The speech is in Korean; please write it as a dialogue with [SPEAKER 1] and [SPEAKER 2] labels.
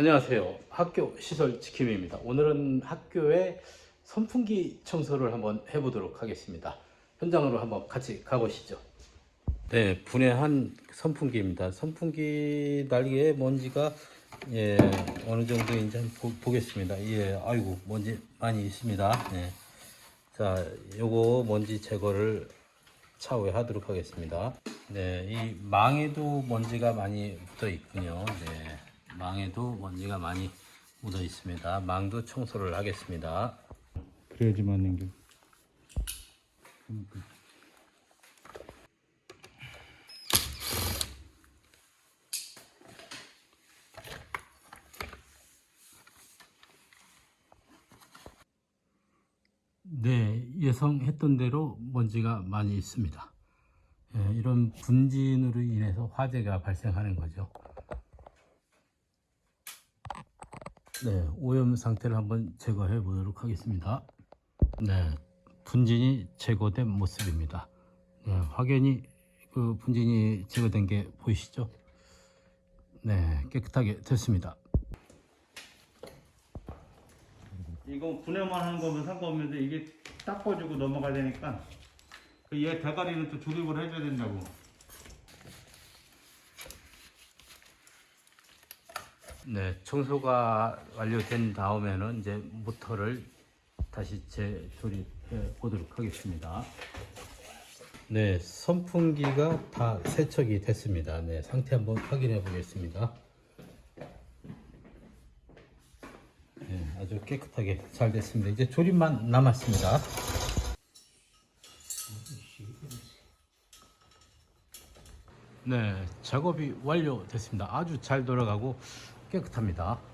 [SPEAKER 1] 안녕하세요. 학교 시설 지킴입니다. 오늘은 학교에 선풍기 청소를 한번 해보도록 하겠습니다. 현장으로 한번 같이 가보시죠. 네, 분해한 선풍기입니다. 선풍기 날개에 먼지가 예, 어느 정도인지 한번 보, 겠습니다 예, 아이고 먼지 많이 있습니다. 네. 자, 요거 먼지 제거를 차후에 하도록 하겠습니다. 네, 이 망에도 먼지가 많이 묻어 있군요. 네, 망에도 먼지가 많이 묻어 있습니다. 망도 청소를 하겠습니다.
[SPEAKER 2] 그래야지 맞는 게.
[SPEAKER 1] 네, 예상했던 대로 먼지가 많이 있습니다. 예, 이런 분진으로 인해서 화재가 발생하는 거죠. 네, 오염 상태를 한번 제거해 보도록 하겠습니다. 네, 분진이 제거된 모습입니다. 네, 확연히 그 분진이 제거된 게 보이시죠? 네, 깨끗하게 됐습니다.
[SPEAKER 2] 이거 분해만 하는 거면 상관없는데 이게 닦아주고 넘어가야 되니까 그얘 대가리는 또 조립을 해줘야 된다고.
[SPEAKER 1] 네, 청소가 완료된 다음에는 이제 모터를 다시 재조립해 보도록 하겠습니다. 네, 선풍기가 다 세척이 됐습니다. 네, 상태 한번 확인해 보겠습니다. 네, 아주 깨끗하게 잘 됐습니다. 이제 조립만 남았습니다. 네, 작업이 완료됐습니다. 아주 잘 돌아가고 깨끗합니다.